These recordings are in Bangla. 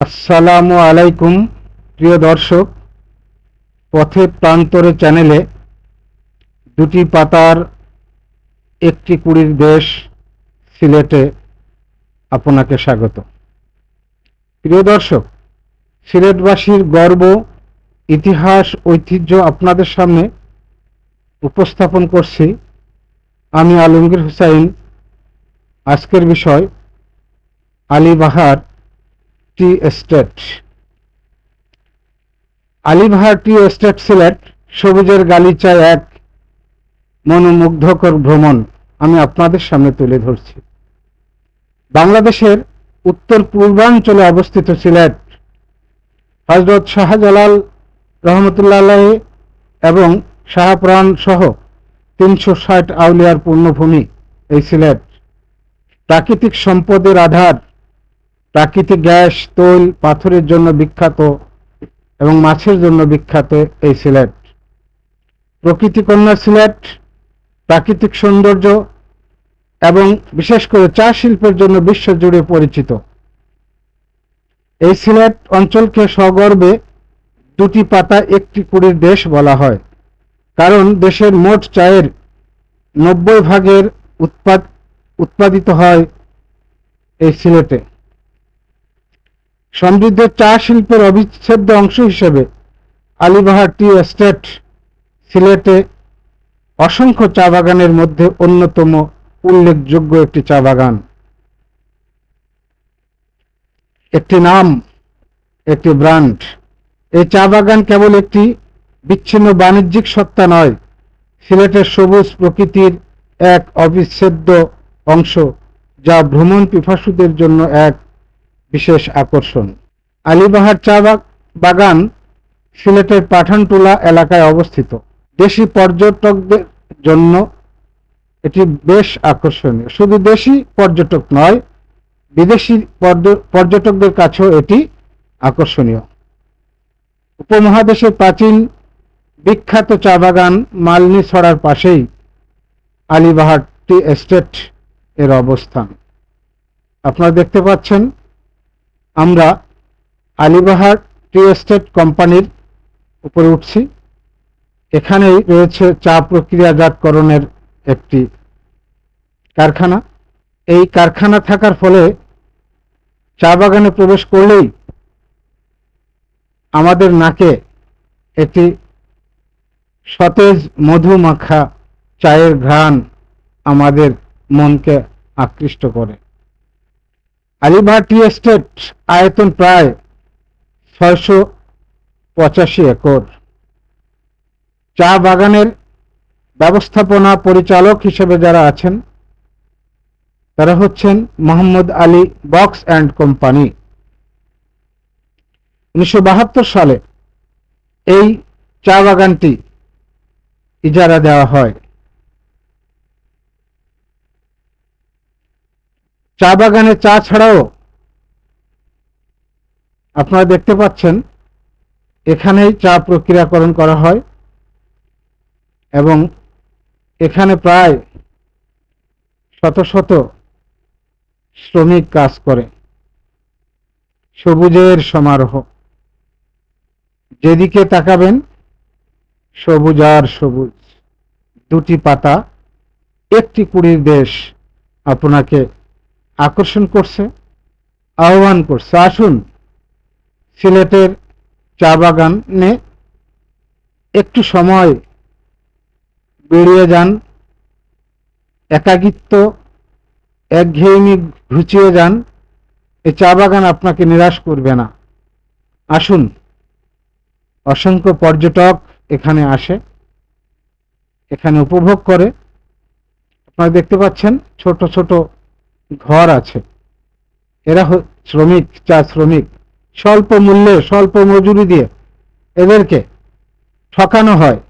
আসসালামু আলাইকুম, প্রিয় দর্শক। পথে প্রান্তরে চ্যানেলে দুটি পাতার একটি কুড়ির দেশ সিলেটে আপনাকে স্বাগত। প্রিয় দর্শক, সিলেটবাসীর গর্ব, ইতিহাস, ঐতিহ্য আপনাদের সামনে উপস্থাপন করছি। আমি আলমগীর হুসাইন। আজকের বিষয় Alibahar tea estate. Alibahar tea estate Sylhet, সবুজের গালিচায় এক মনোমুগ্ধকর ভ্রমণ আমি আপনাদের সামনে তুলে ধরছি। বাংলাদেশের উত্তর পূর্বাঞ্চলে অবস্থিত সিলেট, হজরত শাহজালাল রহমতুল্লাহ এবং শাহপ্রাণ সহ তিনশো ষাট আউলিয়ার পূর্ণভূমি এই সিলেট। প্রাকৃতিক সম্পদের আধার প্রাকৃতিক গ্যাস, তৈল, পাথরের জন্য বিখ্যাত এবং মাছের জন্য বিখ্যাত এই সিলেট। প্রকৃতি কন্যা সিলেট, প্রাকৃতিক সৌন্দর্য এবং বিশেষ করে চা শিল্পের জন্য বিশ্বজুড়ে পরিচিত। এই সিলেট অঞ্চলকে সগর্বে দুটি পাতা একটি কুড়ির দেশ বলা হয়, কারণ দেশের মোট চায়ের নব্বই ভাগের উৎপাদ, উৎপাদিত হয় এই সিলেটে। সমৃদ্ধ চা শিল্পের অবিচ্ছেদ্য অংশ হিসেবে আলিবাহার টি এস্টেট সিলেটে অসংখ্য চা বাগানের মধ্যে অন্যতম উল্লেখযোগ্য একটি চা বাগান। একটি নাম, একটি ব্র্যান্ড। এই চা বাগান কেবল একটি বিচ্ছিন্ন বাণিজ্যিক সত্তা নয়, সিলেটের সবুজ প্রকৃতির এক অবিচ্ছেদ্য অংশ, যা ভ্রমণ পিপাসুদের জন্য এক বিশেষ আকর্ষণ। আলিবাহার চা বাগান সিলেটের পাঠানটুলা এলাকায় অবস্থিত। দেশি পর্যটকদের জন্য এটি বেশ আকর্ষণীয়। শুধু দেশি পর্যটক নয়, বিদেশি পর্যটকদের কাছেও এটি আকর্ষণীয়। উপমহাদেশের প্রাচীন বিখ্যাত চা বাগান মালনী ছড়ার পাশেই আলিবাহার টি এস্টেট এর অবস্থান। আপনারা দেখতে পাচ্ছেন আমরা আলিবাহার টি এস্টেট কোম্পানির উপরে উঠছি। এখানেই রয়েছে চা প্রক্রিয়াজাতকরণের একটি কারখানা। এই কারখানা থাকার ফলে চা বাগানে প্রবেশ করলেই আমাদের নাকে একটি সতেজ মধু মাখা চায়ের ঘ্রাণ আমাদের মনকে আকৃষ্ট করে। আলিবাহা টি এস্টেট আয়তন প্রায় ছয়শো পঁচাশি একর। চা বাগানের ব্যবস্থাপনা পরিচালক হিসেবে যারা আছেন, তারা হচ্ছেন মোহাম্মদ আলী বক্স অ্যান্ড কোম্পানি। উনিশশো বাহাত্তর সালে এই চা বাগানটি ইজারা দেওয়া হয়। চা বাগানে চা ছাড়াও আপনারা দেখতে পাচ্ছেন, এখানেই চা প্রক্রিয়াকরণ করা হয় এবং এখানে প্রায় শত শত শ্রমিক কাজ করে। সবুজের সমারোহ। যেদিকে তাকাবেন, সবুজ আর সবুজ, দুটি পাতা, একটি কুড়ির দেশ আপনাকে আকর্ষণ করছে, আহ্বান করছে। আসুন, সিলেটের চা বাগানে একটু সময় বেরিয়ে যান, একাকিত্ব একঘেয়েমি ঘুচিয়ে যান, এই চা বাগান আপনাকে নিরাশ করবে না। আসুন, অসংখ্য পর্যটক এখানে আসে, এখানে উপভোগ করে। আপনারা দেখতে পাচ্ছেন ছোট ছোট ঘর আছে। এরা শ্রমিক, চা শ্রমিক। স্বল্প মূল্যে, স্বল্প মজুরি দিয়ে এদেরকে ঠকানো হয়।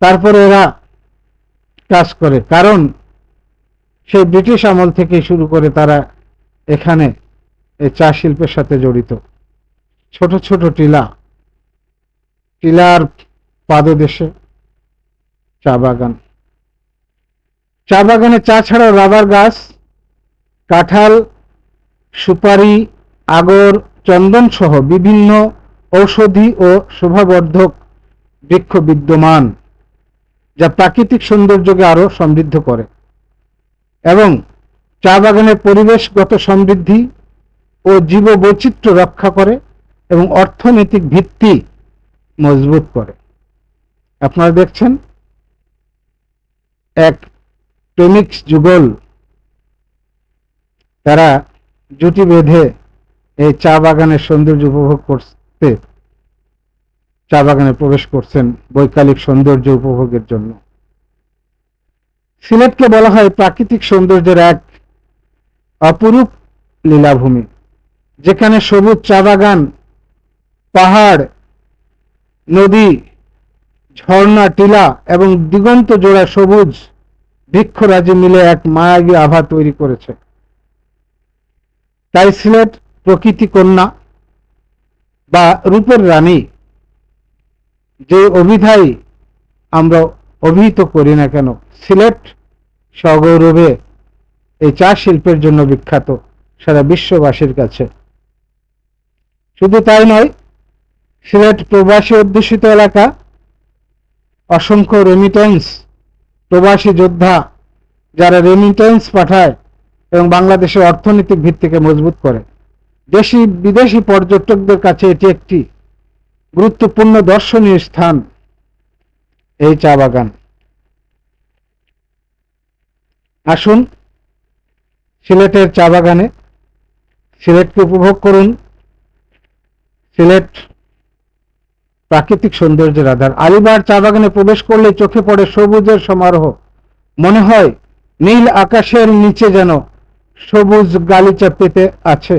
তারপরে এরা কাজ করে। কারণ সেই ব্রিটিশ আমল থেকে শুরু করে তারা এখানে এই চা শিল্পের সাথে জড়িত। ছোট ছোট টিলা। টিলার পাদদেশে চা বাগান। চা বাগানে চা ছাড়াও রাবার গাছ কাঁঠাল, সুপারি, আগর, চন্দন সহ বিভিন্ন ঔষধি ও শোভাবর্ধক বৃক্ষ বিদ্যমান, যা প্রাকৃতিক সৌন্দর্যকে আরও সমৃদ্ধ করে এবং চা বাগানের পরিবেশগত সমৃদ্ধি ও জীববৈচিত্র্য রক্ষা করে এবং অর্থনৈতিক ভিত্তি মজবুত করে। আপনারা দেখছেন, এক প্রেমিক যুগল তারা জুটি বেঁধে এই চা বাগানের সৌন্দর্য উপভোগ করতে, চা বাগানে প্রবেশ করছেন বৈকালিক সৌন্দর্য উপভোগের জন্য। সিলেটকে বলা হয় প্রাকৃতিক সৌন্দর্যের এক অপরূপ লীলাভূমি, যেখানে সবুজ চা বাগান, পাহাড়, নদী, ঝর্ণা, টিলা এবং দিগন্ত জোড়া সবুজ বৃক্ষরাজি মিলে এক মায়াবী আভা তৈরি করেছে। তাই সিলেট প্রকৃতি কন্যা বা রূপের রানী, যে অভিধায় আমরা অভিহিত করি না কেন, সিলেট সগৌরবে এই চা শিল্পের জন্য বিখ্যাত সারা বিশ্ববাসীর কাছে। শুধু তাই নয়, সিলেট প্রবাসী অধ্যুষিত এলাকা, অসংখ্য রেমিটেন্স প্রবাসী যোদ্ধা যারা রেমিটেন্স পাঠায় এবং বাংলাদেশের অর্থনৈতিক ভিত্তিকে মজবুত করে। দেশি, বিদেশি পর্যটকদের কাছে এটি একটি গুরুত্বপূর্ণ দর্শনীয় স্থান, এই চা বাগান। আসুন, সিলেটের চা বাগানে সিলেটকে উপভোগ করুন। সিলেট প্রাকৃতিক সৌন্দর্যের আধার। আলিবার চা বাগানে প্রবেশ করলে চোখে পড়ে সবুজের সমারোহ। মনে হয় নীল আকাশের নিচে যেন সবুজ গালিচা পেতে আছে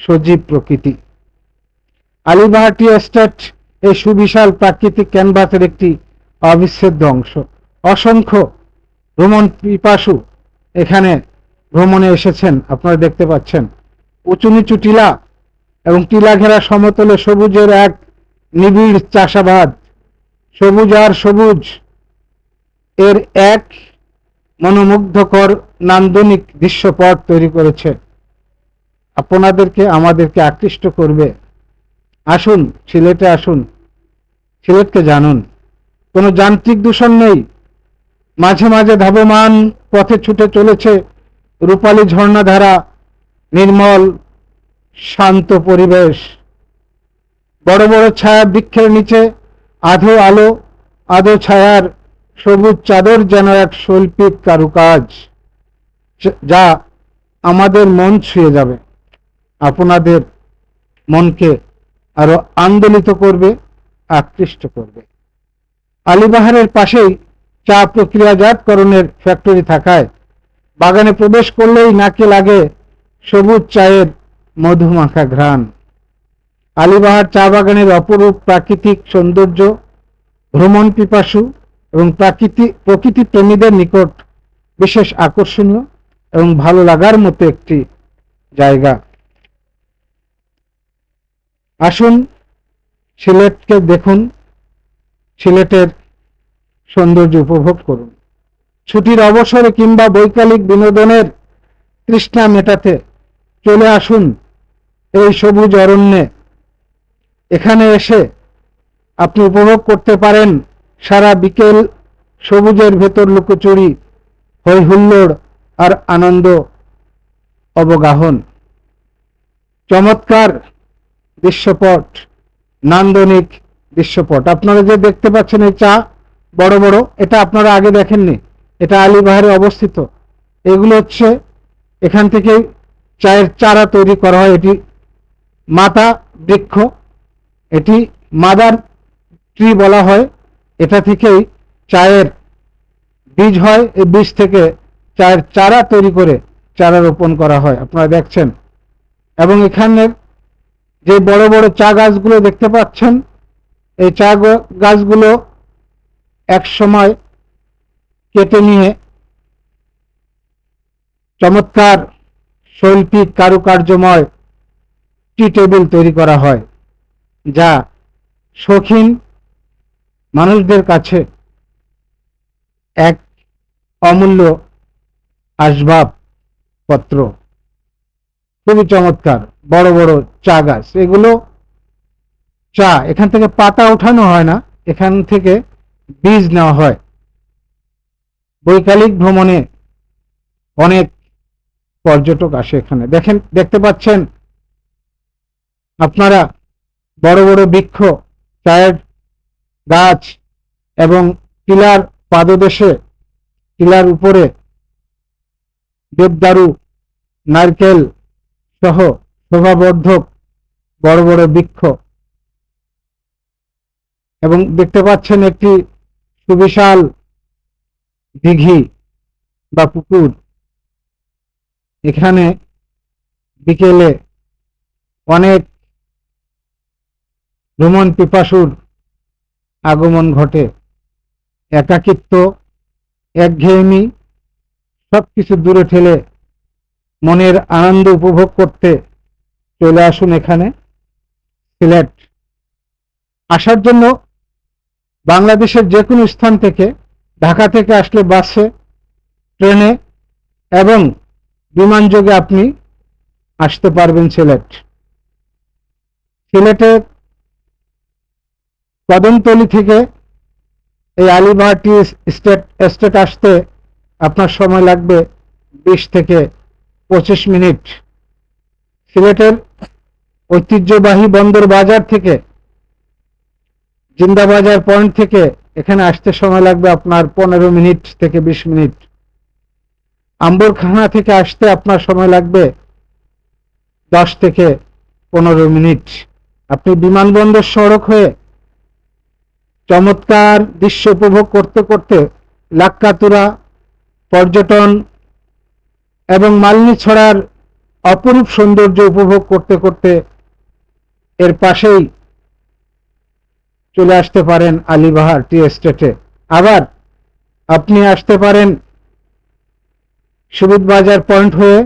সজীব প্রকৃতি। আলিবাহার টি এস্টেট এই সুবিশাল প্রাকৃতিক ক্যানভাসের একটি অবিচ্ছেদ্য অংশ। অসংখ্য ভ্রমণ পিপাসু এখানে ভ্রমণে এসেছেন, আপনারা দেখতে পাচ্ছেন। উঁচু নিচু টিলা এবং টিলা ঘেরা সমতলে সবুজের এক নিবিড় চাষাবাদ। সবুজ আর সবুজ। এর এক মনোমুগ্ধকর নান্দনিক দৃশ্যপট তৈরি করেছে। আপনাদেরকে, আমাদেরকে আকৃষ্ট করবে। আসুন, সিলেটে আসুন, সিলেটকে জানুন। কোনো যান্ত্রিক দূষণ নেই। মাঝে মাঝে ধাবমান পথে ছুটে চলেছে রূপালী ঝর্ণাধারা, নির্মল, শান্ত পরিবেশ। বড় বড় ছায়া বৃক্ষের নিচে, আধো আলো, আধো ছায়ার সবুজ চাদর যেন এক শৈল্পিক কারুকাজ, যা আমাদের মন ছুঁয়ে যাবে, আপনাদের মনকে আরও আন্দোলিত করবে, আকৃষ্ট করবে। আলিবাহারের পাশেই চা প্রক্রিয়াজাতকরণের ফ্যাক্টরি থাকায় বাগানে প্রবেশ করলেই নাকে লাগে সবুজ চায়ের মধুমাখা ঘ্রাণ। আলিবাহার চা বাগানের অপরূপ প্রাকৃতিক সৌন্দর্য, ভ্রমণ পিপাসু এবং প্রাকৃতিক প্রকৃতি প্রেমীদের নিকট বিশেষ আকর্ষণীয় এবং ভালো লাগার মতো একটি জায়গা। আসুন, সিলেটকে দেখুন। সিলেটের সৌন্দর্য উপভোগ করুন। ছুটির অবসরে কিংবা বৈকালিক বিনোদনের তৃষ্ণা মেটাতে চলে আসুন এই সবুজ অরণ্যে। এখানে এসে আপনি উপভোগ করতে পারেন সারা বিকেল সবুজের ভেতর লুকোচুরি, হৈ হুল্লোড় আর আনন্দ, অবগাহন। চমৎকার দৃশ্যপট, নান্দনিক দৃশ্যপট। আপনারা যে দেখতে পাচ্ছেন এই চা, বড় বড়, এটা আপনারা আগে দেখেননি, এটা আলিবাহারে অবস্থিত। এগুলো হচ্ছে, এখান থেকে চায়ের চারা তৈরি করা হয়। এটি মাতা বৃক্ষ, এটি মাদার ট্রি বলা হয়। এটা থেকেই চায়ের বীজ হয়, এই বীজ থেকে চায়ের চারা তৈরি করে চারা রোপণ করা হয়, আপনারা দেখছেন। এবং এখানের যে বড় বড় চা গাছগুলো দেখতে পাচ্ছেন, এই চা গাছগুলো এক সময় কেটে নিয়ে চমৎকার শৈল্পিক কারুকার্যময় টি টেবিল তৈরি করা হয়, যা শৌখিন মানুষদের কাছে এক অমূল্য আসবাবপত্র। খুবই চমৎকার, বড় বড় চা গাছ। এগুলো চা, এখান থেকে পাতা ওঠানো হয় না, এখান থেকে বীজ নেওয়া হয়। বৈকালিক ভ্রমণে অনেক পর্যটক আসে এখানে। দেখেন, দেখতে পাচ্ছেন আপনারা বড় বড় বৃক্ষ, চায়ের গাছ এবং টিলার পাদদেশে, টিলার উপরে দেবদারু, নারকেল সহ শোভাবর্ধক বড় বড় বৃক্ষ। এবং দেখতে পাচ্ছেন একটি সুবিশাল দিঘি বা পুকুর। এখানে বিকেলে অনেক ভ্রমণ পিপাসুর আগমন ঘটে। একাকিত্ব, একঘেয়েমি, সবকিছু দূরে ঠেলে মনের আনন্দ উপভোগ করতে চলে আসুন এখানে। সিলেট। আসার জন্য বাংলাদেশের যে কোনো স্থান থেকে ঢাকা থেকে আসলে বাসে, ট্রেনে এবং বিমানযোগে আপনি আসতে পারবেন সিলেট। সিলেটের কদমতলি থেকে এই আলিবাহাটি স্টেট এস্টেট আসতে আপনার সময় লাগবে বিশ থেকে পঁচিশ মিনিট। সিলেটের ঐতিহ্যবাহী বন্দর বাজার থেকে জিন্দাবাজার পয়েন্ট থেকে এখানে আসতে সময় লাগবে আপনার পনেরো মিনিট থেকে বিশ মিনিট। আম্বরখানা থেকে আসতে আপনার সময় লাগবে দশ থেকে পনেরো মিনিট। আপনি বিমানবন্দর সড়ক হয়ে চমৎকার দৃশ্য উপভোগ করতে করতে লাক্কাতুরা পর্যটন এবং মালিনী ছড়ার অপরূপ সৌন্দর্য উপভোগ করতে করতে এর পাশেই চলে আসতে পারেন আলিবাহার টি এস্টেটে। আবার আপনি আসতে পারেন সুবিধ বাজার পয়েন্ট হয়ে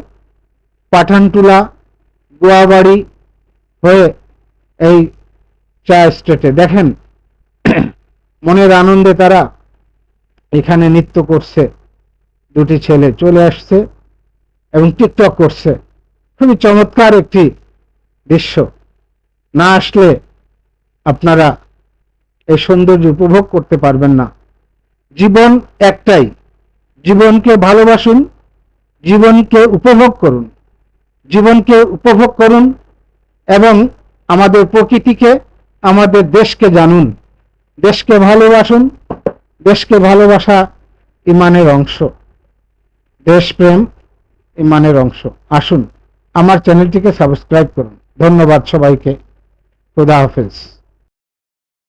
পাঠানটুলা, গোয়াবাড়ি হয়ে এই চা স্টেটে দেখেন মনের আনন্দে তারা এখানে নৃত্য করছে। দুটি ছেলে চলে আসছে এবং টিকটক করছে। খুবই চমৎকার একটি দৃশ্য। না আসলে আপনারা এই সৌন্দর্য উপভোগ করতে পারবেন না। জীবন একটাই। জীবনকে ভালোবাসুন, জীবনকে উপভোগ করুন। জীবনকে উপভোগ করুন এবং আমাদের প্রকৃতিকে, আমাদের দেশকে জানুন। দেশকে ভালোবাসুন, দেশকে ভালোবাসা ইমানের অংশ। দেশপ্রেম ইমানের অংশ। আসুন, আমার চ্যানেলটিকে সাবস্ক্রাইব করুন। ধন্যবাদ সবাইকে। খুদা হাফেজ।